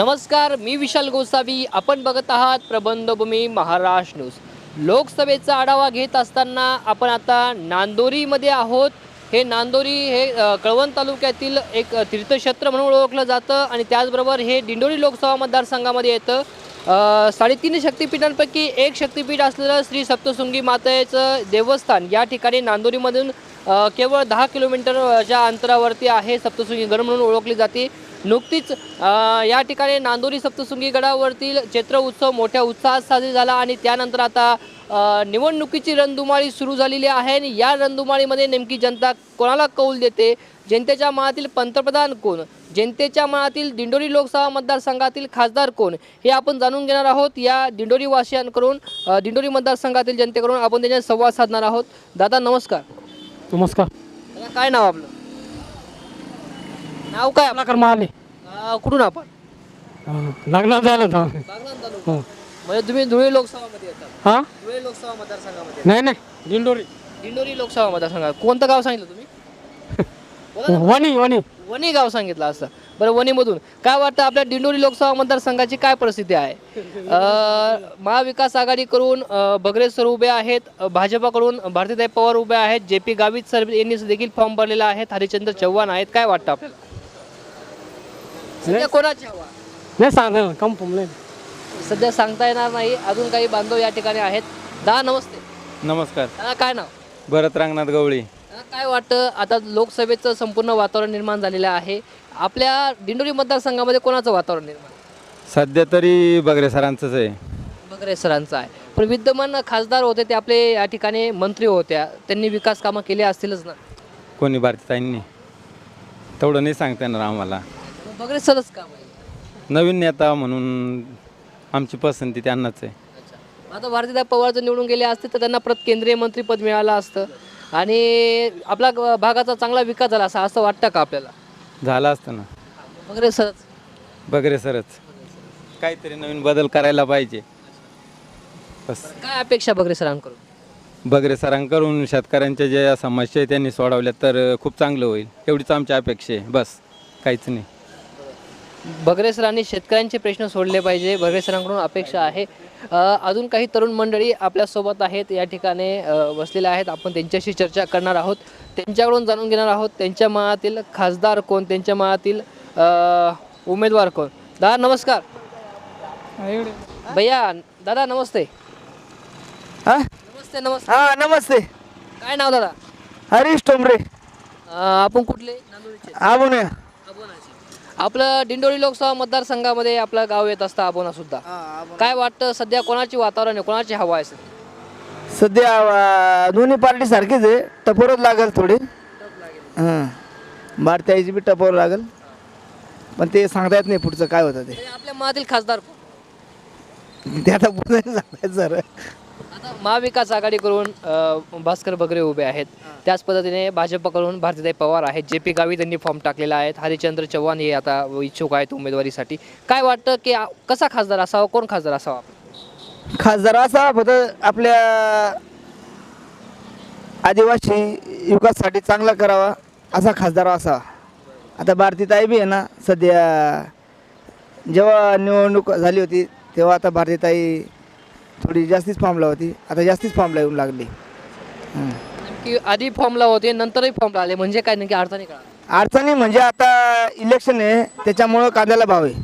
नमस्कार मी विशाल गोसावी. आपण बघत आहात प्रबंधभूमी महाराष्ट्र न्यूज. लोकसभेचा आढावा घेत असताना आपण आता नांदोरीमध्ये आहोत. हे नांदोरी हे कळवण तालुक्यातील एक तीर्थक्षेत्र म्हणून ओळखलं जातं आणि त्याचबरोबर हे दिंडोरी लोकसभा मतदारसंघामध्ये येतं. साडेतीन शक्तिपीठांपैकी एक शक्तिपीठ असलेलं श्री सप्तशृंगी मातेचं देवस्थान या ठिकाणी नांदोरीमधून केवळ दहा किलोमीटरच्या अंतरावरती आहे सप्तशृंगी गड म्हणून ओळखली जाते. नुकतीच या ठिकाणी नांदोरी सप्तशृंगी गडावरतील चैत्र उत्सव मोठ्या उत्साहात साजरी झाला आणि त्यानंतर आता निवडणुकीची रणधुमाळी सुरू झालेली आहे आणि या रणधुमाळीमध्ये नेमकी जनता कोणाला कौल देते? जनतेच्या मनातील पंतप्रधान कोण? जनतेच्या मनातील दिंडोरी लोकसभा मतदारसंघातील खासदार कोण? हे आपण जाणून घेणार आहोत. या दिंडोरीवासियांकडून दिंडोरी मतदारसंघातील जनतेकडून आपण त्यांच्या संवाद साधणार आहोत. दादा नमस्कार. नमस्कार. दादा काय नाव आपलं? नाव काय आपलं? कलाकार मारले अ, कुठून आपण? लग्नात झालं बागलाण तालुका. हो. म्हणजे तुम्ही धुळे लोकसभामध्ये येतात हा? धुळे लोकसभा मतदारसंघामध्ये नाही नाही. दिंडोरी. दिंडोरी लोकसभा मतदारसंघात. कोणतं गाव सांगितलं तुम्ही? बोला ना. वणी वणी. वणी गाव सांगितलं असं. बरं वणीमधून. काय वाटतं आपल्या दिंडोरी लोकसभा मतदारसंघाची काय परिस्थिती आहे? महाविकास आघाडीकडून अं, बगरे सर उभे आहेत भाजपाकडून भारतीताई पवार उभे आहेत जे पी गावित सर यांनी देखील फॉर्म भरलेला आहे हरिचंद्र चव्हाण आहेत. काय वाटतं आपल्याला? सध्या कोणाची हवा? नाही सांगा कन्फर्म नाही. सध्या सांगता येणार नाही. अजून काही बांधव या ठिकाणी आहेत. दहा नमस्ते. नमस्कार. दादा काय नाव? भरत रांगनाथ गवळी. दादा, काय वाटतं? आता लोकसभेचं संपूर्ण वातावरण निर्माण झालेलं आहे. आपल्या दिंडोरी मतदारसंघामध्ये कोणाचं वातावरण निर्माण? सध्या तरी बगरे सरांचंच आहे. बगरे सरांचं आहे. पण विद्यमान खासदार होते ते आपले या ठिकाणी मंत्री होत्या. त्यांनी विकास कामं केली असतीलच ना? कोणी भारतीताईंनी तेवढं नाही सांगता येणार आम्हाला. मग बगरे सरच काम आहे. नवीन नेता म्हणून आमची पसंती त्यांनाच आहे. आता भारतीय पवार जर निवडून गेले असते तर त्यांना परत केंद्रीय मंत्रीपद मिळालं असतं. आणि आपला ग- भागाचा चांगला विकास झाला असा असं वाटतं का आपल्याला? झालं असतं ना? बगरे सरच. बगरे सरच. काहीतरी नवीन बदल करायला पाहिजे. बस. काय अपेक्षा बगरे सरांकडून? बगरे सरांकडून शेतकऱ्यांच्या ज्या समस्या आहे त्यांनी सोडवल्या तर खूप चांगलं होईल. एवढीच आमची अपेक्षा आहे. बस. काहीच नाही. बगरे सरांनी शेतकऱ्यांचे प्रश्न सोडले पाहिजे. बगरे सरांकडून अपेक्षा आहे. अजून काही तरुण मंडळी आपल्यासोबत आहेत. या ठिकाणी बसलेल्या आहेत. आपण त्यांच्याशी चर्चा करणार आहोत. त्यांच्याकडून जाणून घेणार आहोत त्यांच्या मनातील खासदार कोण? त्यांच्या मनातील उमेदवार कोण? दादा नमस्कार. भैया दादा नमस्ते. हा? नमस्ते नमस्ते. हा नमस्ते. काय नाव दादा? हरीश टोंबरे अ, आपण कुठले? आबोने अबोनाचे आपलं दिंडोरी लोकसभा मतदारसंघामध्ये आपलं गाव येत असतं अबोना सुद्धा. काय वाटतं सध्या कोणाची वातावरण आहे कोणाची हवा आहे सध्या? सध्या अं, दोन्ही पार्टी सारखीच आहे. टपोरच लागेल थोडी. हां. भारतीयाची बी टपोर लागेल. पण ते सांगता येत नाही पुढचं काय होतं तरी आपल्या मनातील खासदार कोण? ते ते आता पुढे सांगतायत सर. महाविकास आघाडीकडून भास्कर बगरे उभे आहेत. त्याच पद्धतीने भाजपकडून भारतीताई पवार आहेत जे पी गावी त्यांनी फॉर्म टाकलेला आहे. हरिचंद्र चव्हाण हे आता इच्छुक आहेत उमेदवारीसाठी. काय वाटतं की कसा खासदार असावा? कोण खासदार असावा? खासदार असा फक्त आपल्या आदिवासी युगासाठी चांगला करावा असा खासदार असावा. आता भारतीताई बी आहे ना सध्या जेव्हा निवडणूक झाली होती तेव्हा आता भारतीताई थोडी जास्तीच फॉर्मला होती. आता जास्तीच फॉर्मला येऊन लागली. हं. की आधी फॉर्मला होते नंतरही फॉर्मला आले. म्हणजे काय नक्की अडचणी कळा अडचणी म्हणजे आता इलेक्शन आहे. त्याच्यामुळं कांद्याला भाव आहे.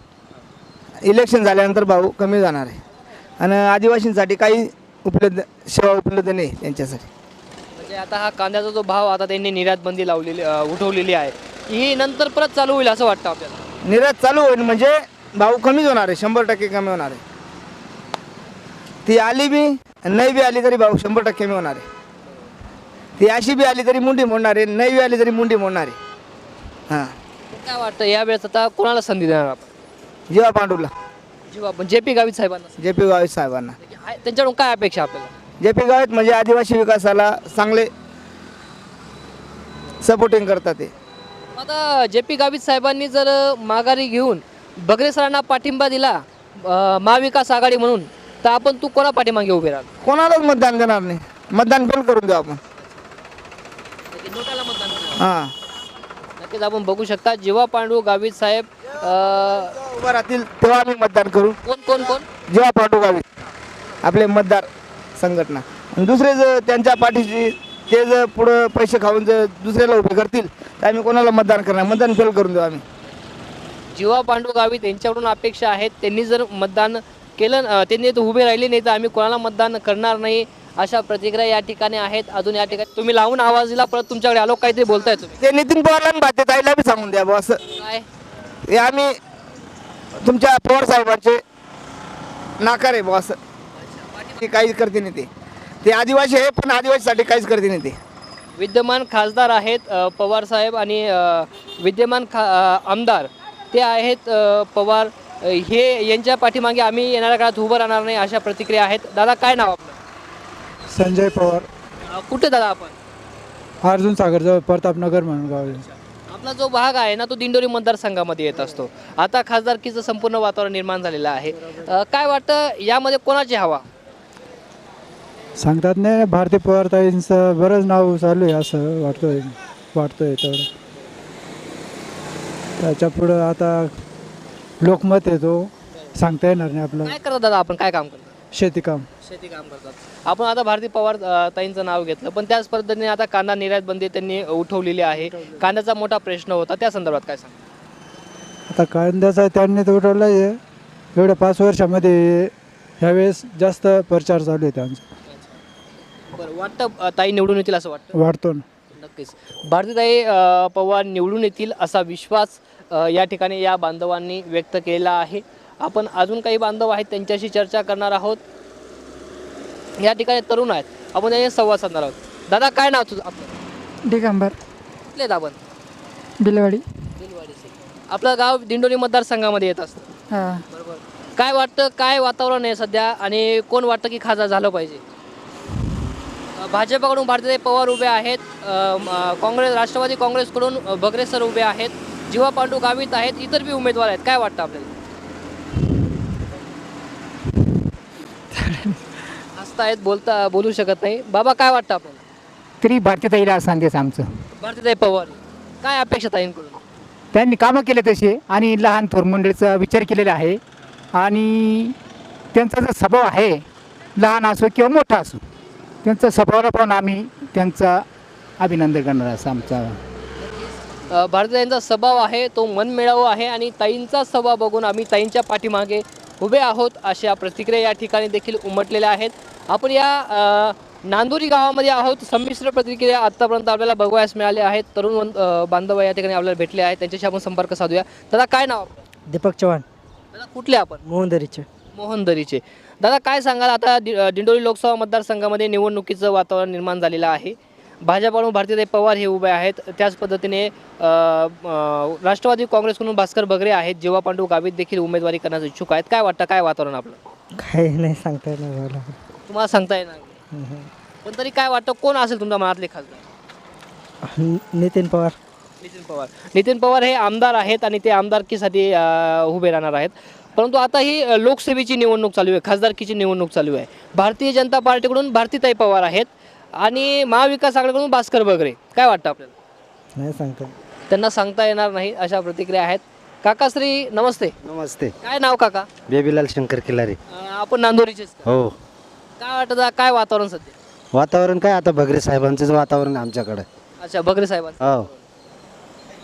इलेक्शन झाल्यानंतर भाव कमी जाणार आहे. आणि आदिवासींसाठी काही उपलब्ध सेवा उपलब्ध नाही त्यांच्यासाठी. म्हणजे आता हा कांद्याचा जो भाव आता त्यांनी निर्यात बंदी लावलेली अ, उठवलेली आहे. ही नंतर परत चालू होईल असं वाटतं आपल्याला? निर्यात चालू होईल. म्हणजे भाव कमीच होणार आहे. शंभर टक्के कमी होणार आहे. ती आली बी नाही बी आली तरी भाव शंभर टक्के कमी होणार आहे. ती अशी बी आली तरी मुंडी मोडणार आहे नाही बी आली तरी मुंडी मोडणार आहे. हां. काय वाटतं यावेळेस आता कोणाला संधी देणार आपण? जेव्हा पांडूला. जेव्हा आपण जे पी गावित साहेबांना जे पी गावित साहेबांना. आहे- त्यांच्याकडून काय अपेक्षा आपल्याला? जे पी गावित म्हणजे आदिवासी विकासाला चांगले सपोर्टिंग करतात ते. आता जे पी गावित साहेबांनी जर माघारी घेऊन बगरे सरांना पाठिंबा दिला अ, महाविकास आघाडी म्हणून तर आपण तू कोणा पाठीमागे उभे राहाल कोणालाच मतदान देणार नाही. मतदान बंद करून देऊ आपण. नोटाला मतदान हां. नक्कीच आपण बघू शकता जेव्हा पांडू गावित साहेब अ, उभा राहतील तेव्हा आम्ही मतदान करू. कोण कोण कोण? जेव्हा पाठवू गावीत. आपले मतदार संघटना. आणि दुसरे जर त्यांच्या पाठीशी ते जर पुढं पैसे खाऊन जर दुसऱ्याला उभे करतील तर आम्ही कोणाला मतदान करणार? मतदान फेल करून देऊ आम्ही. जीवा पांडू गावित यांच्याकडून अपेक्षा आहेत त्यांनी जर मतदान केलं अं, त्यांनी तर उभे राहिले नाही तर आम्ही कोणाला मतदान करणार नाही अशा प्रतिक्रिया या ठिकाणी आहेत. अजून या ठिकाणी तुम्ही लावून आवाज दिला परत तुमच्याकडे आलो काहीतरी बोलताय तुम्ही. ते नितीन पवारला आणि भाते ताईला बी सांगून द्या बुवा असं. काय? हे आम्ही तुमच्या पवार साहेबांचे नाकार आहे बुवा असं. ते काहीच करते नाही ते. ते आदिवासी आहे पण आदिवासीसाठी काहीच करते नाही ते. विद्यमान खासदार आहेत अ, पवार साहेब आणि अ, विद्यमान खा अ, आमदार. ते आहेत अ, पवार हे यांच्या पाठीमागे आम्ही येणाऱ्या काळात उभं राहणार नाही अशा प्रतिक्रिया आहेत. दादा काय नाव आपलं? संजय पवार. अ, कुठे दादा आपण? अर्जुन सागरजवळ प्रतापनगर म्हणून गाव आहे. आपला जो भाग आहे ना तो दिंडोरी मतदारसंघामध्ये येत असतो. आता खासदारकीचं संपूर्ण वातावरण निर्माण झालेलं आहे. अ, काय वाटतं यामध्ये कोणाची हवा? सांगतात नाही भारती पवार ताईंचं बरंच नाव चालू आहे असं वाटतंय वाटतंय तेवढं. त्याच्या पुढं आता लोकमत आहे तो सांगता येणार नाही आपलं. काय करतात दादा आपण? काय काम करतो शेतीकाम शेती काम करतात. आपण आता भारती पवार अ, ताईंचं नाव घेतलं पण त्याच पद्धतीने आता कांदा निर्यात बंदी त्यांनी उठवलेली आहे. कांद्याचा मोठा प्रश्न होता त्या संदर्भात काय सांग आता कांद्याचा त्यांनी तर उठवला आहे. एवढ्या पाच वर्षामध्ये ह्यावेळेस जास्त प्रचार चालू आहे त्यांचा. बरं वाटतं अ, ताई निवडून येतील असं वाटतं? वाढतो ना. नक्कीच. भारतीताई अ, पवार निवडून येतील असा विश्वास या ठिकाणी या बांधवांनी व्यक्त केलेला आहे. आपण अजून काही बांधव आहेत त्यांच्याशी चर्चा करणार आहोत. या ठिकाणी तरुण आहेत. आपण त्यांच्याशी संवाद साधणार आहोत. दादा काय नाव तुझं? आपलं? दिगंबर. कुठले आपण? बिलवाडी. आपलं गाव दिंडोरी मतदारसंघामध्ये येत असतं. हां. बरोबर. काय वाटतं काय वातावरण आहे सध्या आणि कोण वाटतं की खासदार झालं पाहिजे? अ, भाजपकडून भारतीय पवार उभे आहेत. अ, म, अ, काँग्रेस राष्ट्रवादी काँग्रेसकडून अ, भगरे सर उभे आहेत. जीवा पांडू गावित आहेत इतर बी उमेदवार आहेत. काय वाटतं आपल्याला? हसतायत बोलता बोलू शकत नाही. बाबा काय वाटतं आपल्याला? तरी भारतीताईला संदेश आमचं. भारतीय पवार. काय अपेक्षा ताईंकडून? त्यांनी कामं केले तसे आणि लहान थोर मंडळीचा विचार केलेला आहे. आणि त्यांचा जो स्वभाव आहे लहान असो किंवा मोठा असो त्यांचा स्वभावाला पाहून आम्ही त्यांचा अभिनंदन करणार असं आमचा भारतीयांचा स्वभाव आहे तो मनमिळावू आहे आणि ताईंचा स्वभाव बघून आम्ही ताईंच्या पाठीमागे उभे आहोत अशा प्रतिक्रिया या ठिकाणी देखील उमटलेल्या आहेत. आपण या नांदुरी गावामध्ये आहोत. संमिश्र प्रतिक्रिया आत्तापर्यंत आपल्याला बघायला मिळाल्या आहेत. तरुण बांधव या ठिकाणी आपल्याला भेटले आहेत. त्यांच्याशी आपण संपर्क साधूया. दादा काय नाव? दीपक चव्हाण. दादा कुठले आपण? मोहनदरीचे. मोहनदरीचे. दादा काय सांगाल? आता दि- दिंडोरी लोकसभा मतदारसंघामध्ये निवडणुकीचं वातावरण निर्माण झालेलं आहे. भाजपकडून भारतीय पवार हे उभे आहेत. त्याच पद्धतीने राष्ट्रवादी काँग्रेसकडून भास्कर बगरे आहेत. जेव्हा पांडू गावित देखील उमेदवारी करण्यास इच्छुक आहेत. काय वाटतं? काय वातावरण आपलं? काय नाही सांगता येणार मला. तुम्हाला सांगता येणार. पण तरी काय वाटतं? कोण असेल तुमच्या मनातले खासदार? नितीन पवार. नितीन पवार. नितीन पवार हे आमदार आहेत आणि ते आमदारकीसाठी उभे राहणार आहेत. परंतु आता ही अ, लोकसभेची निवडणूक चालू आहे. खासदारकीची निवडणूक चालू आहे. भारतीय जनता पार्टीकडून भारतीताई पवार आहेत. आणि महाविकास आघाडीकडून भास्कर बगरे. काय वाटतं आपल्याला? नाही सांगता. त्यांना सांगता येणार नाही अशा प्रतिक्रिया आहेत. काकाश्री नमस्ते. नमस्ते. काय नाव काका? बेबीलाल शंकर किल्लारे. अ, आपण नांदोरीचेच का? हो. काय वाटतं दा- काय वातावरण सध्या? वातावरण काय आता? भगरे साहेबांचंच वातावरण आमच्याकडे. अच्छा बगरे साहेबांचं. हो.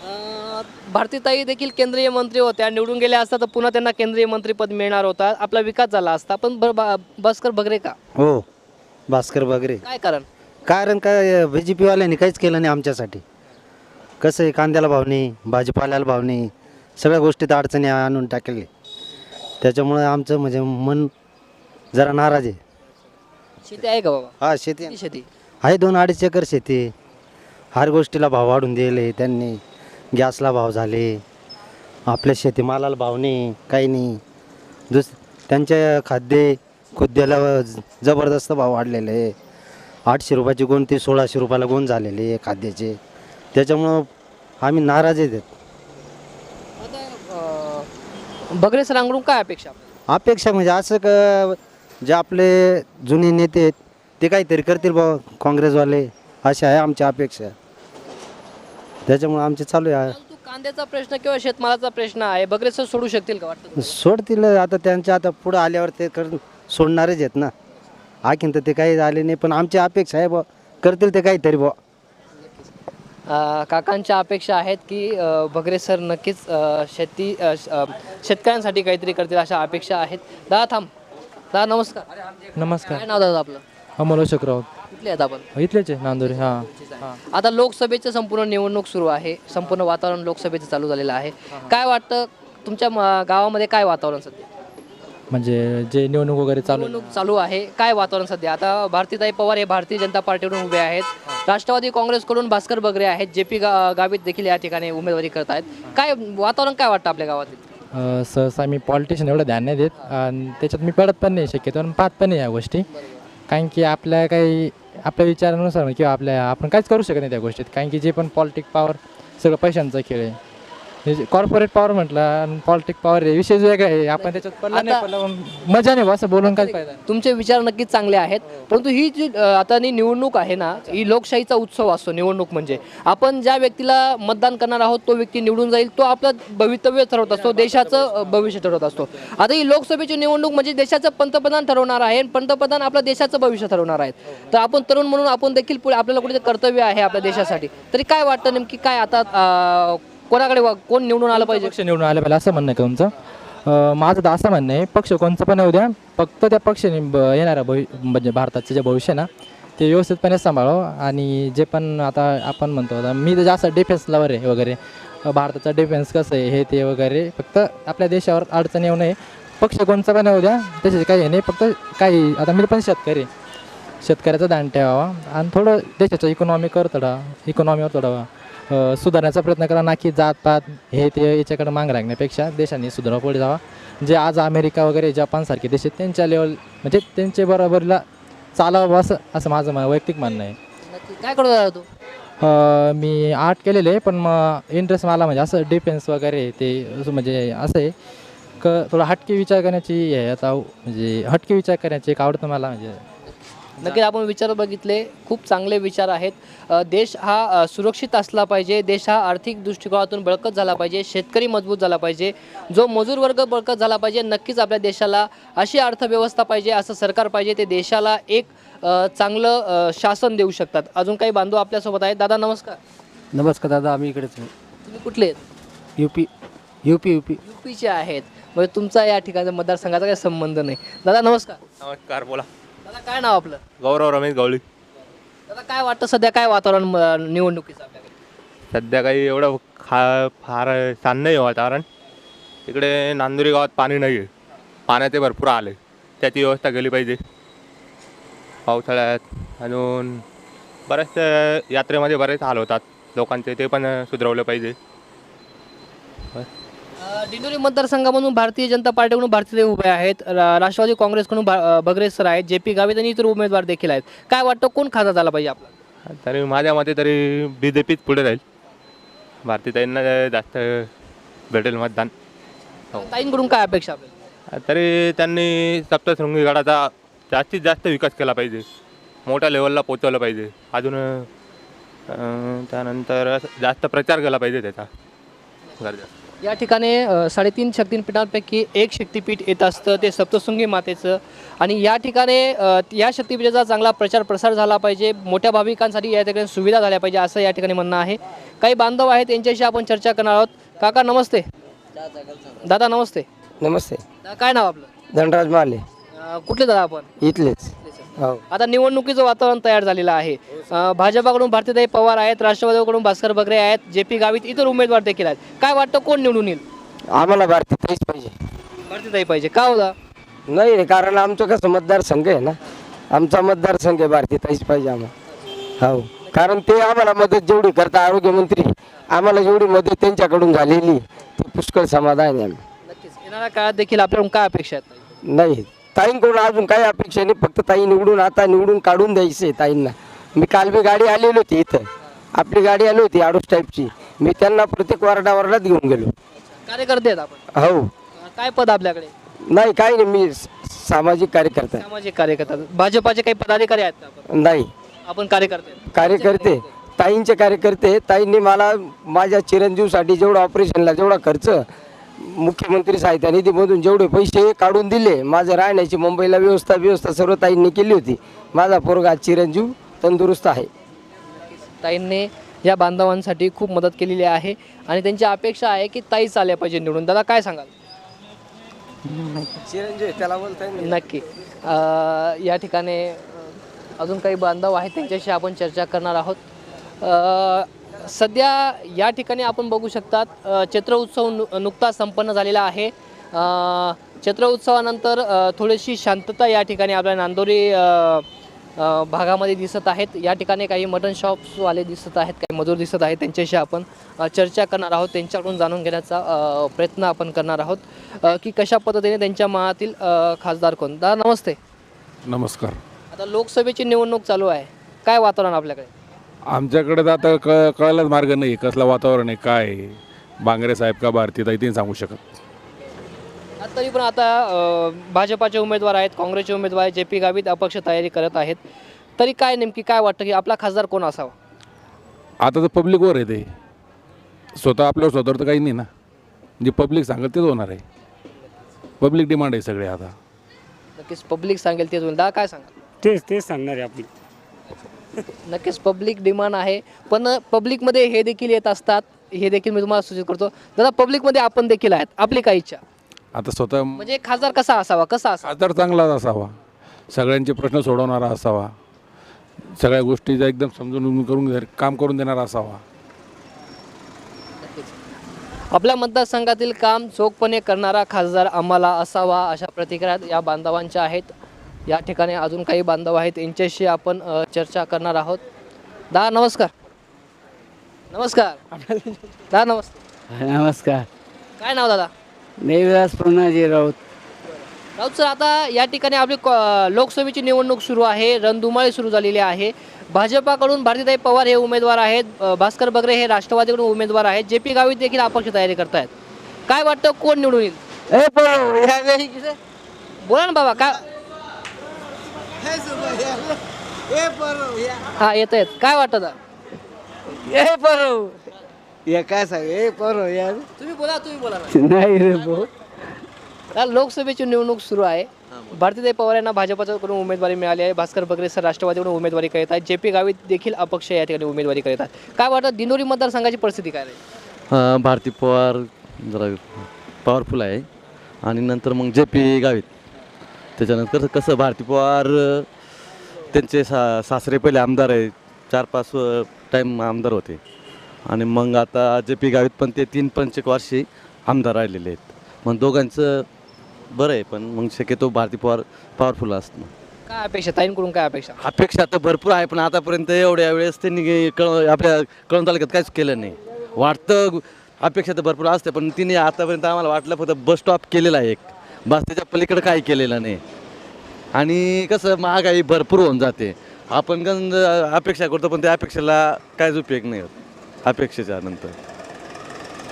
अ, भारतीताई देखील केंद्रीय मंत्री होत्या. निवडून गेल्या असता तर पुन्हा त्यांना केंद्रीय मंत्रीपद मिळणार होता. आपला विकास झाला असता. पण बा- भास्कर बगरे का? हो. भास्कर भगरे काय कारण? कारण काय बी जे पीवाल्यांनी काहीच केलं नाही आमच्यासाठी. कसं आहे कांद्याला भाव नाही भाजीपाल्याला भाव नाही सगळ्या गोष्टीत अडचणी आणून टाकले. त्याच्यामुळे आमचं म्हणजे मन जरा नाराज आहे. शेती आहे का बाबा? हा शेती किती शेती? आहे दोन अडीच एकर शेती. हर गोष्टीला भाव वाढून दिले त्यांनी गॅसला भाव झाले. आपल्या शेतीमालाला भाव नाही काही नाही. दुस त्यांच्या खाद्य खुद्द्याला ज- जबरदस्त भाव वाढलेले आहे. आठशे रुपयाची गोण ते सोळाशे रुपयाला गोण झालेले आहे खाद्याचे. त्याच्यामुळं आम्ही नाराज आहेत. बगरे सरांकडून काय अपेक्षा? अपेक्षा म्हणजे असं क जे आपले जुने नेते आहेत ते काहीतरी करतील बा काँग्रेसवाले. अशी आहे आमची अपेक्षा. त्याच्यामुळे आमचे चालू आहे. परंतु कांद्याचा प्रश्न किंवा शेतमालाचा प्रश्न आहे बगरे सर सोडू शकतील का वाटतं? सोडतील. आता त्यांच्या आता पुढं आल्यावर ते कर सोडणारच आहेत ना. आणखीन तर ते काही झाले नाही पण आमची अपेक्षा आहे बुवा. करतील ते काहीतरी बुवा. अ, काकांच्या अपेक्षा आहेत की अ, बगरे सर नक्कीच अ, शेती अ, श- अ, शेतकऱ्यांसाठी काहीतरी करतील अशा अपेक्षा आहेत. दादा थांब. दादा नमस्कार. नमस्कार. काय नाव दादा आपलं? अमोल अशोक राऊत कुठले आहेत आपण? इथलेच आहे नांदोरी हां. हां. आता लोकसभेचं संपूर्ण निवडणूक सुरू आहे. संपूर्ण वातावरण लोकसभेचं चालू झालेलं आहे. काय वाटतं तुमच्या म- गावामध्ये काय वातावरण सध्या? म्हणजे जे निवडणूक वगैरे चालू निवडणूक चालू आहे. काय वातावरण सध्या? आता भारतीताई पवार हे भारतीय जनता पार्टीवरून उभे आहेत. राष्ट्रवादी काँग्रेसकडून भास्कर बगरे आहेत. जे पी गावित देखील या ठिकाणी उमेदवारी करत आहेत. काय वातावरण काय वाटतं आपल्या गावातील? अं, सहसा मी पॉलिटिशियन एवढं ध्यान नाही देत. आणि त्याच्यात मी पडत पण नाही शक्यतो आणि पाहत पण नाही या गोष्टी. कारण की आपल्या काही आपल्या विचारानुसार किंवा आपल्या आपण काहीच करू शकत नाही त्या गोष्टीत. कारण की जे पण पॉलिटिक पॉवर सगळं पैशांचा खेळ आहे. कॉर्पोरेट पॉवर म्हटलं आणि पॉलिटिक पॉवर आहे विशेष वेगळा आहे. आपण त्याच्यात पडलं नाही आता- पडलं पण मजा नाही बुवा, असं बोलून काय फायदा? तुमचे विचार नक्कीच चांगले आहेत. परंतु ही जी अ, आता नी निवडणूक आहे ना ही लोकशाहीचा उत्सव असतो निवडणूक म्हणजे. आपण ज्या व्यक्तीला मतदान करणार आहोत तो व्यक्ती निवडून जाईल तो आपलं भवितव्य ठरवत असतो देशाचं अ, भविष्य ठरवत असतो. आता ही लोकसभेची निवडणूक म्हणजे देशाचं पंतप्रधान ठरवणार आहे आणि पंतप्रधान आपल्या देशाचं भविष्य ठरवणार आहेत. तर आपण तरुण म्हणून आपण देखील पुढे आपल्याला कुठे कर्तव्य आहे आपल्या देशासाठी. तरी काय वाटतं नेमकी काय आता अ, कोणाकडे वा- कोण निवडून आलं पाहिजे? पक्ष निवडून आले पाहिजे? असं म्हणणं आहे का तुमचं? अं, माझं तर असं म्हणणं आहे पक्ष कोणचं पण येऊ द्या. फक्त त्या पक्षाने ब येणाऱ्या भवि म्हणजे भारताचं जे भविष्य आहे ना ते व्यवस्थितपणे सांभाळावं. आणि जे पण आता आपण म्हणतो आता मी तर जास्त डिफेन्स लवर आहे वगैरे. अं, भारताचा डिफेन्स कसं आहे हे ते वगैरे. फक्त आपल्या देशावर अडचण येऊ नये. पक्ष कोणचा पण येऊ द्या त्याचे काही हे नाही. फक्त काही आता मी पण शेतकरी आहे. शेतकऱ्याचा दान ठेवावा. आणि थोडं देशाच्या इकॉनॉमीवर थोडा इकॉनॉमीवर थोडा सुधारण्याचा प्रयत्न करा. ना की जातपात हे ते याच्याकडे माग राखण्यापेक्षा देशाने सुधारा पुढे जावा. जे आज अमेरिका वगैरे जपानसारखे देश आहेत त्यांच्या लेवल म्हणजे त्यांच्या बरोबरीला चालावं असं असं माझं मा- वैयक्तिक म्हणणं आहे. नक्की. काय करतो दादा तू? मी आर्ट केलेले आहे पण मग इंटरेस्ट मला म्हणजे असं डिफेन्स वगैरे ते असं म्हणजे असं आहे. क थोडं हटके विचार करण्याची हे आहे. आता म्हणजे हटके विचार करण्याची एक आवडतं मला म्हणजे नक्कीच आपण विचार बघितले खूप चांगले विचार आहेत. देश हा सुरक्षित असला पाहिजे देश हा आर्थिक दृष्टिकोनातून बळकट झाला पाहिजे शेतकरी मजबूत झाला पाहिजे. जो मजूर वर्ग बळकट झाला पाहिजे नक्कीच आपल्या देशाला अशी अर्थव्यवस्था पाहिजे असं सरकार पाहिजे ते देशाला एक चांगलं शासन देऊ शकतात. अजून काही बांधव आपल्यासोबत आहेत. दादा नमस्कार. नमस्कार दादा आम्ही इकडेच तुम्ही. कुठले आहेत? U P U P U P यूपीचे आहेत. म्हणजे तुमचा या ठिकाणी मतदारसंघाचा काही संबंध नाही. दादा नमस्कार. नमस्कार बोला. दादा काय नाव आपलं? गौरव रमेश गवळी. दादा काय वाटतं सध्या काय वातावरण अ, निवडणुकीचं आपल्याकडे? सध्या काही एवढं खा फार छान नाही आहे वातावरण. इकडे नांदुरी गावात पाणी नाही आहे पाण्याचे भरपूर आले. त्याची व्यवस्था केली पाहिजे. पावसाळ्यात अजून बऱ्याचशा यात्रेमध्ये बरेच हाल होतात. लोकांचे ते पण सुधरवलं पाहिजे. अ, दिंडोरी मतदारसंघामधून भारतीय जनता पार्टीकडून भारतीय उभे आहेत. रा- राष्ट्रवादी काँग्रेसकडून भा- अ, बगरे सर आहेत. जे पी गावित आणि इतर उमेदवार देखील आहेत. काय वाटतं कोण खासदार झाला पाहिजे आपला? तरी माझ्या मते तरी बी जे पीच पुढे राहील. भारतीताईंना जास्त भेटेल मतदान. ताईंकडून काय अपेक्षा आपल्याला? तरी त्यांनी सप्तशृंगी गडाचा जास्तीत जास्त विकास केला पाहिजे. मोठ्या लेवलला पोचवलं पाहिजे. अजून अं, त्यानंतर असं जास्त प्रचार केला पाहिजे त्याचा. गरजा. या ठिकाणी साडेतीन शक्तिपीठांपैकी एक शक्तिपीठ येत असतं ते सप्तशृंगी मातेचं. आणि या ठिकाणी या शक्तिपीठाचा चांगला प्रचार प्रसार झाला पाहिजे. मोठ्या भाविकांसाठी या ठिकाणी सुविधा झाल्या पाहिजे असं या ठिकाणी म्हणणं आहे. काही बांधव आहेत त्यांच्याशी आपण चर्चा करणार आहोत. काका नमस्ते. दादा नमस्ते. नमस्ते. काय नाव आपलं? धनराज माले. अ, कुठले दादा आपण? इथलेच. हो. आता निवडणुकीचं वातावरण तयार झालेलं आहे. अ, भाजपाकडून भारतीताई पवार आहेत राष्ट्रवादीकडून भास्कर बगरे आहेत जे पी गावित इतर उमेदवार देखील आहेत. काय वाटतं कोण निवडून येईल? आम्हाला भारती ताईच पाहिजे. भारतीताई पाहिजे. का होता नाही रे कारण आमचं कसं मतदारसंघ आहे ना. आमचा मतदारसंघ आहे भारती ताईच पाहिजे आम्हाला. हो. कारण ते आम्हाला मदत जेवढी करता आरोग्यमंत्री आम्हाला जेवढी मदत त्यांच्याकडून झालेली ती पुष्कळ समाधान आहे आम्ही. नक्कीच. येणाऱ्या काळात देखील आपल्याकडून काय अपेक्षा आहेत नाही. ताईंकडून अजून काही अपेक्षा नाही फक्त ताई निवडून आता निवडून काढून द्यायचे ताईंना. मी काल बी गाडी आलेली होती इथं. आपली गाडी आली होती आडूस टाईपची मी त्यांना प्रत्येक वार्डा वार्डात घेऊन गेलो. कार्यकर्ते आहेत आपण. हो. काय पद आपल्याकडे? नाही काही नाही मी सामाजिक कार्यकर्ता आहे. सामाजिक कार्यकर्ता. भाजपाचे काही पदाधिकारी आहेत का आपण? नाही. आपण कार्यकर्ते आहेत. कार्यकर्ते. ताईंचे कार्यकर्ते ताईंनी मला माझ्या चिरंजीवसाठी जेवढं ऑपरेशनला जेवढा खर्च मुख्यमंत्री सहायता निधीमधून जेवढे पैसे काढून दिले माझं राहण्याची मुंबईला व्यवस्था व्यवस्था सर्व ताईंनी केली होती. माझा पोरगा चिरंजीव तंदुरुस्त आहे. ताईंनी या बांधवांसाठी खूप मदत केलेली आहे आणि त्यांची अपेक्षा आहे की ताईच आल्या पाहिजे निवडून. दादा काय सांगाल? चिरंजीव त्याला बोलताय नक्की. अ, या ठिकाणी अजून काही बांधव आहेत त्यांच्याशी आपण चर्चा करणार आहोत. अ, सध्या या ठिकाणी आपण बघू शकतात चैत्र उत्सव नु नुकताच संपन्न झालेला आहे. चैत्र उत्सवानंतर थोडीशी शांतता या ठिकाणी आपल्या नांदोरी भागामध्ये दिसत आहेत. या ठिकाणी काही मटन शॉप्सवाले दिसत आहेत काही मजूर दिसत आहेत. त्यांच्याशी आपण चर्चा करणार आहोत. त्यांच्याकडून जाणून घेण्याचा प्रयत्न आपण करणार आहोत. की कशा पद्धतीने त्यांच्या मनातील खासदार कोण? दादा नमस्ते. नमस्कार. आता लोकसभेची निवडणूक चालू आहे. काय वातावरण आपल्याकडे? आमच्याकडे तर आता क कळायलाच मार्ग नाही कसलं वातावरण आहे काय आहे. बांगरे साहेब का भारती ताई ते सांगू शकत. आता तरी पण आता अ, भाजपाचे उमेदवार आहेत काँग्रेसचे उमेदवार आहेत जे पी गावित अपक्ष तयारी करत आहेत. तरी काय नेमकी काय वाटतं की आपला खासदार कोण असावा? आता तर पब्लिकवर आहे ते. स्वतः आपल्यावर स्वतःवर तर काही नाही ना. जे पब्लिक सांगेल तेच होणार आहे. पब्लिक डिमांड आहे सगळे आता. नक्कीच पब्लिक सांगेल तेच होईल. दादा काय सांगा तेच तेच सांगणार आहे आपण नक्कीच पब्लिक डिमांड आहे. पण पब्लिकमध्ये हे देखील येत असतात. हे देखील मी तुम्हाला सूचित करतो. दादा पब्लिकमध्ये आपण देखील आहेत. आपली काय इच्छा? आता स्वतः म्हणजे खासदार कसा असावा? कसा असावा? खासदार चांगलाच असावा. सगळ्यांचे प्रश्न सोडवणारा असावा. सगळ्या गोष्टीचा एकदम समजून करून काम करून देणारा असावा. आपल्या मतदारसंघातील काम चोखपणे करणारा खासदार आम्हाला असावा अशा प्रतिक्रिया या बांधवांच्या आहेत. या ठिकाणी अजून काही बांधव आहेत. यांच्याशी आपण चर्चा करणार आहोत. दा नमस्कार. नमस्कार. दा नमस्कार नमस्कार. काय नाव दादा? देवदास पुनाजी राऊत. राऊत सर आता या ठिकाणी आपली क- लोकसभेची निवडणूक सुरू आहे. रणधुमाळी सुरू झालेली आहे. भाजपाकडून भारतीताई पवार हे उमेदवार आहेत. भास्कर बगरे हे राष्ट्रवादीकडून उमेदवार आहेत. जे पी गावित देखील अपक्ष तयारी करतायत. काय वाटतं कोण निवडून येईल? बोला ना बाबा काय हा येत आहेत काय वाटतं? ए परो या काय सांग ए परो यार तुम्ही बोला तुम्ही बोला ना. नाही रे भाऊ. आता लोकसभेची निवडणूक सुरू आहे. भारतीताई पवार यांना भाजपच्याकडून उमेदवारी मिळाली आहे. भास्कर बगरे सर राष्ट्रवादीकडून उमेदवारी करत आहेत. जे पी गावित देखील अपक्ष या ठिकाणी उमेदवारी करत आहेत. काय वाटतं दिंडोरी मतदारसंघाची परिस्थिती काय राहील भारती पवार जरा पॉवरफुल आहे. आणि नंतर मग जे पी गावित. त्याच्यानंतर कसं कसं भारती पवार त्यांचे सा सासरे पहिले आमदार आहे चार पाच टाईम आमदार होते. आणि मग आता जे पी गावित पण ते तीन पंचेक वर्षी आमदार राहिलेले आहेत. मग दोघांचं बरं आहे पण मग शक्यतो भारती पवार पॉवरफुल असतं. काय अपेक्षा? ताईंकडून काय अपेक्षा? अपेक्षा तर भरपूर आहे पण आतापर्यंत एवढ्या वेळेस त्यांनी कळ आपल्या कळवण तालुक्यात काहीच केलं नाही. वाटतं अपेक्षा तर भरपूर असते पण तिने आतापर्यंत आम्हाला वाटलं फक्त बस स्टॉप केलेला आहे एक. बस त्याच्या पलीकडे काही केलेलं नाही. आणि कसं महागाई भरपूर होऊन जाते. आपण गंज अपेक्षा करतो पण त्या अपेक्षेला काहीच उपयोग नाही होत. अपेक्षेच्या नंतर.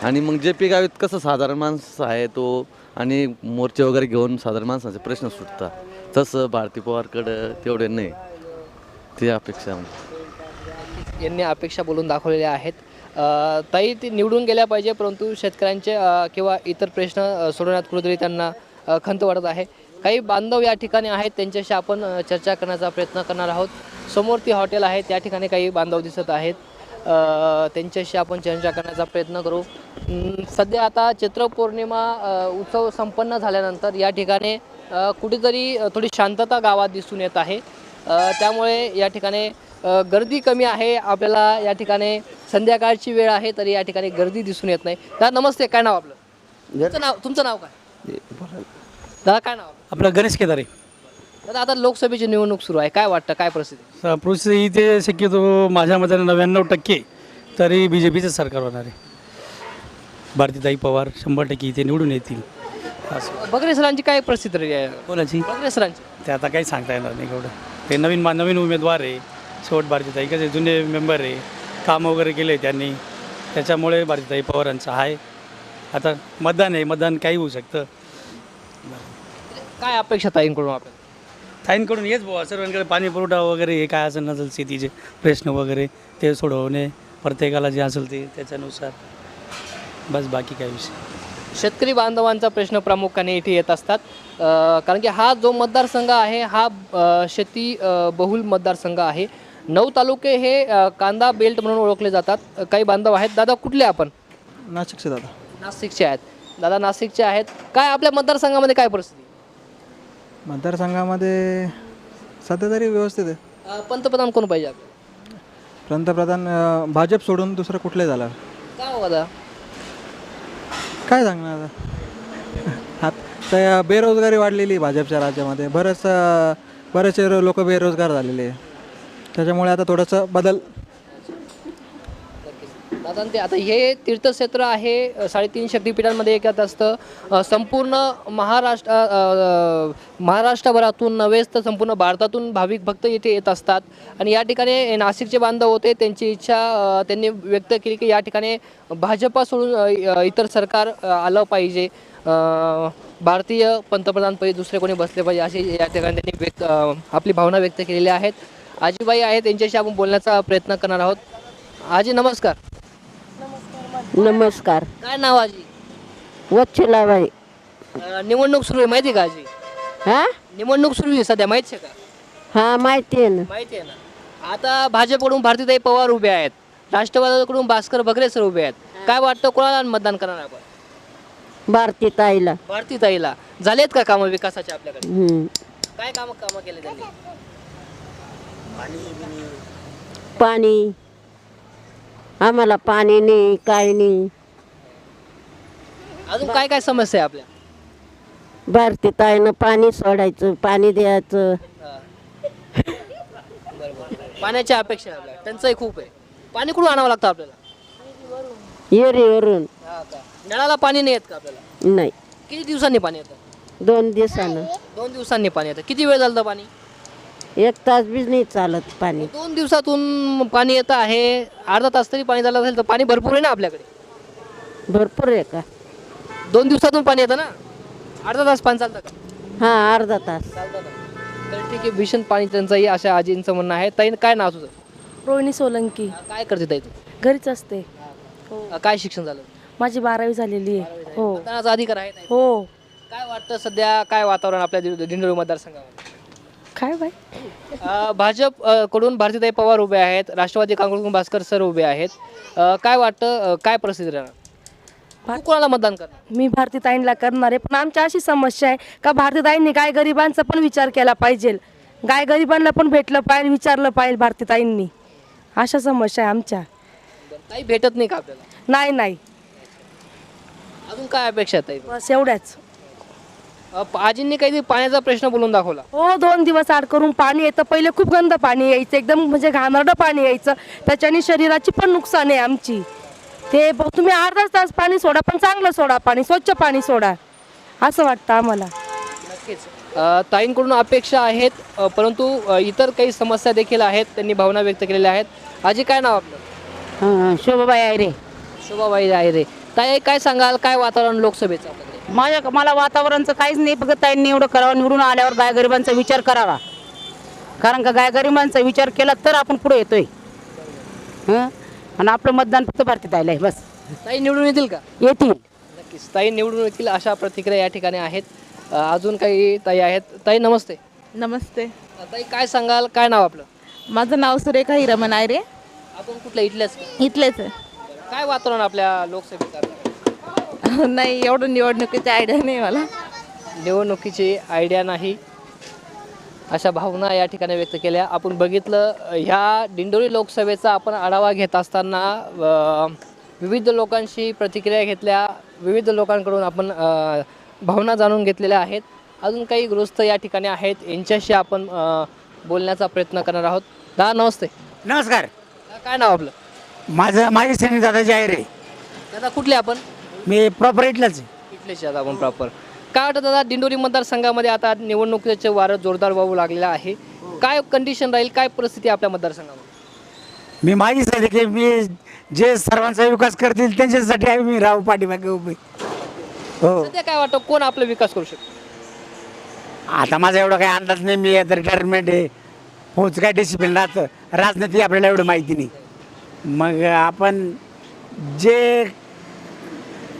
आणि मग जे पी गावीत कसं साधारण माणसं आहे तो आणि मोर्चे वगैरे घेऊन साधारण माणसाचे प्रश्न सुटतात. तसं भारती पवारकडं तेवढे नाही. ते अपेक्षा यांनी अपेक्षा बोलून दाखवलेल्या आहेत. ताई ते निवडून गेल्या पाहिजे परंतु शेतकऱ्यांचे किंवा इतर प्रश्न सोडवण्यात कुठेतरी त्यांना खंत वाटत आहे. काही बांधव या ठिकाणी आहेत त्यांच्याशी आपण चर्चा करण्याचा प्रयत्न करणार आहोत. समोर ती हॉटेल आहे त्या ठिकाणी काही बांधव दिसत आहेत. त्यांच्याशी आपण चर्चा करण्याचा प्रयत्न करू. सध्या आता चैत्र पौर्णिमा अ, उत्सव संपन्न झाल्यानंतर या ठिकाणी कुठेतरी थोडी शांतता गावात दिसून येत आहे. त्यामुळे या ठिकाणी गर्दी कमी आहे. आपल्याला या ठिकाणी संध्याकाळची वेळ आहे तरी या ठिकाणी गर्दी दिसून येत नाही. दादा नमस्ते. काय नाव आपलं? तुमचं नाव तुमचं नाव काय? दादा काय नाव? आपलं? आपला गणेश केदारे. दादा आता लोकसभेची निवडणूक सुरू आहे. काय वाटतं? काय परिस्थिती? परिस्थिती इथे शक्यतो माझ्या मताने नव्याण्णव टक्के तरी बी जे पीचं सरकार होणार आहे. भारतीताई पवार शंभर टक्के इथे निवडून येतील. असं. बगरे सरांची काय परिस्थिती आहे? कोणाची? बगरे सरांची. ते आता काही सांगता येणार नाही एवढं. ते नवीन मा नवीन उमेदवार आहे. शेवट भारतीताई कसे जुने मेंबर आहे. काम वगैरे केले त्यांनी. त्याच्यामुळे भारतीताई पवारांचं आहे आता मतदान आहे. मतदान काही होऊ शकतं. काय अपेक्षा ताईंकडून आपल्याला? ताईंकडून हेच बुवा सर्वांकडे पाणी पुरवठा वगैरे हे काय असेल नसेल शेतीचे प्रश्न वगैरे ते सोडवणे प्रत्येकाला जे असेल ते त्याच्यानुसार. बस बाकी काय विषय. शेतकरी बांधवांचा प्रश्न प्रामुख्याने इथे येत असतात. अ, कारण की हा जो मतदारसंघ आहे हा अ, शेती अ, बहुल मतदारसंघ आहे. नऊ तालुके हे अ, कांदा बेल्ट म्हणून ओळखले जातात. अ, काही बांधव आहेत. दादा कुठले आपण? नाशिकचे दादा. नाशिकचे आहेत. दादा नाशिकचे आहेत. काय आपल्या मतदारसंघामध्ये काय परिस्थिती? मतदारसंघामध्ये सध्या तरी व्यवस्थित आहे. अ, पंतप्रधान कोण पाहिजे आपल्याला? पंतप्रधान अं, भाजप सोडून दुसरं कुठलंही झालं. का हो दादा? काय सांगणार आता? हात तर बेरोजगारी वाढलेली आहे भाजपच्या राज्यामध्ये. बरेच बरेचसे लोक बेरोजगार झालेले आहे. त्याच्यामुळे आता थोडंसं बदल दादा ते आता हे तीर्थक्षेत्र आहे साडेतीन शक्तिपीठांमध्ये एक असतं. संपूर्ण महाराष्ट्र महाराष्ट्रभरातून नव्हेच तर संपूर्ण भारतातून भाविक भक्त येथे येत असतात. आणि या ठिकाणी नाशिकचे बांधव होते त्यांची इच्छा त्यांनी व्यक्त केली की या ठिकाणी भाजपा सोडून इतर सरकार आलं पाहिजे. भारतीय पंतप्रधान पहिले दुसरे कोणी बसले पाहिजे अशी या ठिकाणी त्यांनी व्यक्त आपली भावना व्यक्त केलेल्या आहेत. आजीबाई आहेत त्यांच्याशी आपण बोलण्याचा प्रयत्न करणार आहोत. आजी नमस्कार. नमस्कार. काय नाव आजी? वच्छलाबाई अ, निवडणूक सुरू आहे माहिती आहे का आजी? हा? निवडणूक सुरू आहे सध्या माहिती आहे का? हा माहिती आहे ना. माहिती आहे ना. आता भाजपकडून भारतीताई पवार उभे आहेत. राष्ट्रवादीकडून भास्कर बगरे सर उभे आहेत. काय वाटतं कोणाला मतदान करणार आपण? भारती ताईला भारतीताईला. झालेत का कामं विकासाचे आपल्याकडे? हम्म. काय कामं कामं केले त्यांनी? पाणी. आम्हाला पाणी नाही काय नाही. अजून काय काय समस्या आहे आपल्या? भारती ताईनं पाणी सोडायचं पाणी द्यायचं. पाण्याची अपेक्षा आहे आपल्याला टंचाई खूप आहे. पाणी कुठून आणावं लागतं आपल्याला? येरीवरून. हा का? नळाला पाणी नाही येत का आपल्याला? नाही. किती दिवसांनी पाणी येतं? दोन दिवसानं. दोन दिवसांनी पाणी येतं. किती वेळ झालं पाणी? एक तास बी नाही चालत पाणी. दोन दिवसातून पाणी येतं आहे अर्धा तास तरी पाणी झालं असेल तर पाणी भरपूर आहे ना आपल्याकडे? भरपूर आहे का? दोन दिवसातून पाणी येतं ना? अर्धा तास पाणी चालतं का? हा अर्धा तास. चालतं ना तर ठीक आहे भीषण पाणी टंचाई अशा आजींचं म्हणणं आहे. ताई काय नाव तुझं? रोहिणी सोलंकी. काय करते ताई तू? घरीच असते. अं, काय शिक्षण झालं? माझी बारावी झालेली आहे. हो. मतदानाचा अधिकार आहे ताई? हो. काय वाटतं सध्या काय वातावरण आपल्या दिंडोरी मतदारसंघामध्ये? काय बाई? अं, भाजप अं, कडून भारतीताई पवार उभे आहेत राष्ट्रवादी काँग्रेसकडून भास्कर सर उभे आहेत. अं, काय वाटतं अं, काय परिस्थिती राहणार? तू कोणाला मतदान करणार? मी भारतीताईंना करणार आहे पण आमची अशी समस्या आहे का भारतीताईंनी गाय गरिबांचा पण विचार केला पाहिजे. गाय गरिबांना पण भेटलं पाहिजे विचारलं पाहिजे भारतीताईंनी. अशा समस्या आहे आमच्या. काही भेटत नाही का आपल्याला? नाही नाही. अजून काय अपेक्षा ताई? बस एवढ्याच. अं, आजींनी काहीतरी पाण्याचा प्रश्न बोलून दाखवला. हो दोन दिवस आड करून पाणी येतं. पहिले खूप गंद पाणी यायचं. एकदम म्हणजे घाणरडं पाणी यायचं. त्याच्याने शरीराची पण नुकसान आहे आमची. ते ब- तुम्ही अर्धा तास पाणी सोडा पण चांगलं सोडा पाणी. स्वच्छ पाणी सोडा. असं वाटतं आम्हाला. नक्कीच. अ, ताईंकडून अपेक्षा आहेत अ, परंतु अ, इतर काही समस्या देखील आहेत. त्यांनी भावना व्यक्त केलेल्या आहेत. आजी काय नाव आपलं? शोभाबाई आहे रे शोभाबाई आहे रे ताई काय सांगाल? काय वातावरण लोकसभेचं? माझ्या मला वातावरणचं काहीच नाही फक्त ताईंनी एवढं करावं निवडून आल्यावर गायगरिबांचा विचार करावा. कारण का गायगरिबांचा विचार केला तर आपण पुढे येतोय. हं? आणि आपलं मतदान फक्त भारतीत आलं आहे बस. ताई निवडून येतील का? येतील. नक्कीच. ताई निवडून येतील अशा प्रतिक्रिया या ठिकाणी आहेत. अ, अजून काही ताई आहेत. ताई नमस्ते. नमस्ते. ताई काय सांगाल? काय नाव आपलं? माझं नाव सुरेखा हिरमन आहे रे. आपण कुठल्या इथल्याच? इथलेच काय वातावरण आपल्या लोकसभेचं आपल्याकडे? नाही एवढं निवडणुकीची आयडिया नाही मला. निवडणुकीची आयडिया नाही. अशा भावना या ठिकाणी व्यक्त केल्या. आपण बघितलं ह्या दिंडोरी लोकसभेचा आपण आढावा घेत असताना विविध लोकांशी प्रतिक्रिया घेतल्या. विविध लोकांकडून आपण भावना जाणून घेतलेल्या आहेत. अजून काही गृहस्थ या ठिकाणी आहेत. यांच्याशी आपण बोलण्याचा प्रयत्न करणार आहोत. दादा नमस्ते. नमस्कार. काय नाव आपलं? माझं माझी सैनिक दादाची आहे रे. दादा कुठले आपण? मी प्रॉपर इथलाच आहे. इथलेच आहेत आपण प्रॉपर काय वाटतं दादा दिंडोरी मतदारसंघामध्ये आता निवडणुकीचे वारं जोरदार वाहू लागलेलं आहे. काय कंडिशन राहील काय परिस्थिती आहे आपल्या मतदारसंघामध्ये? मी माझी सैनिक आहे मी जे सर्वांचा विकास करतील त्यांच्यासाठी आहे मी राहू पाठीमागे उभे. हो. सध्या काय वाटतं कोण आपला विकास करू शकतो? आता माझा एवढा काही अंदाज नाही मी आता रिटायरमेंट आहे. पोच काय डिसिप्लिन राहतं. राजनीती आपल्याला एवढं माहिती नाही. मग आपण जे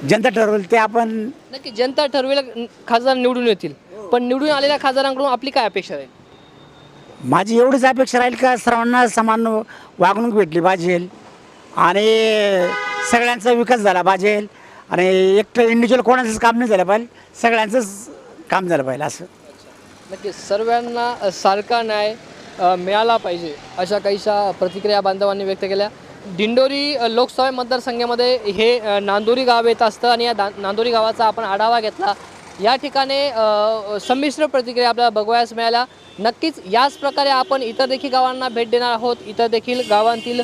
जनता ठरवेल ते आपण नक्की जनता ठरवेल खासदार निवडून येतील. पण निवडून आलेल्या खासदारांकडून आपली काय अपेक्षा आहे? माझी एवढीच अपेक्षा राहील का सर्वांना समान वागणूक भेटली पाहिजे. आणि सगळ्यांचा विकास झाला पाहिजे. आणि एकटं इंडिव्हिज्युअल कोणाचंच काम नाही झालं पाहिजे सगळ्यांचंच काम झालं पाहिजे असं. नक्की सर्वांना सारखा न्याय अ, मिळाला पाहिजे अशा काहीशा प्रतिक्रिया बांधवांनी व्यक्त केल्या. दिंडोरी लोकसभा मतदारसंघामध्ये हे नांदोरी गाव येत असतं आणि या दा- नांदोरी गावाचा आपण आढावा घेतला. या ठिकाणी संमिश्र प्रतिक्रिया आपल्याला बघवायस मिळाल्या. नक्कीच याच प्रकारे आपण इतर देखील गावांना भेट देणार आहोत. इतर देखील गावांतील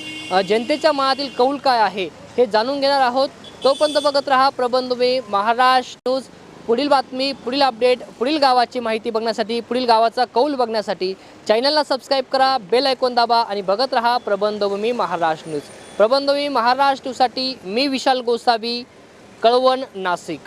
जनतेच्या मनातील कौल काय आहे हे जाणून घेणार आहोत. तोपर्यंत बघत राहा प्रबंधमे महाराष्ट्र न्यूज. पुढील बातमी पुढील अपडेट पुढील गावाची माहिती बघण्यासाठी पुढील गावाचा कौल बघण्यासाठी चॅनलला सबस्क्राईब करा बेल ऐकून दाबा आणि बघत राहा प्रबंधभूमी महाराष्ट्र न्यूज प्रबंधभूमी महाराष्ट्र न्यूजसाठी मी विशाल गोसावी कळवण नाशिक.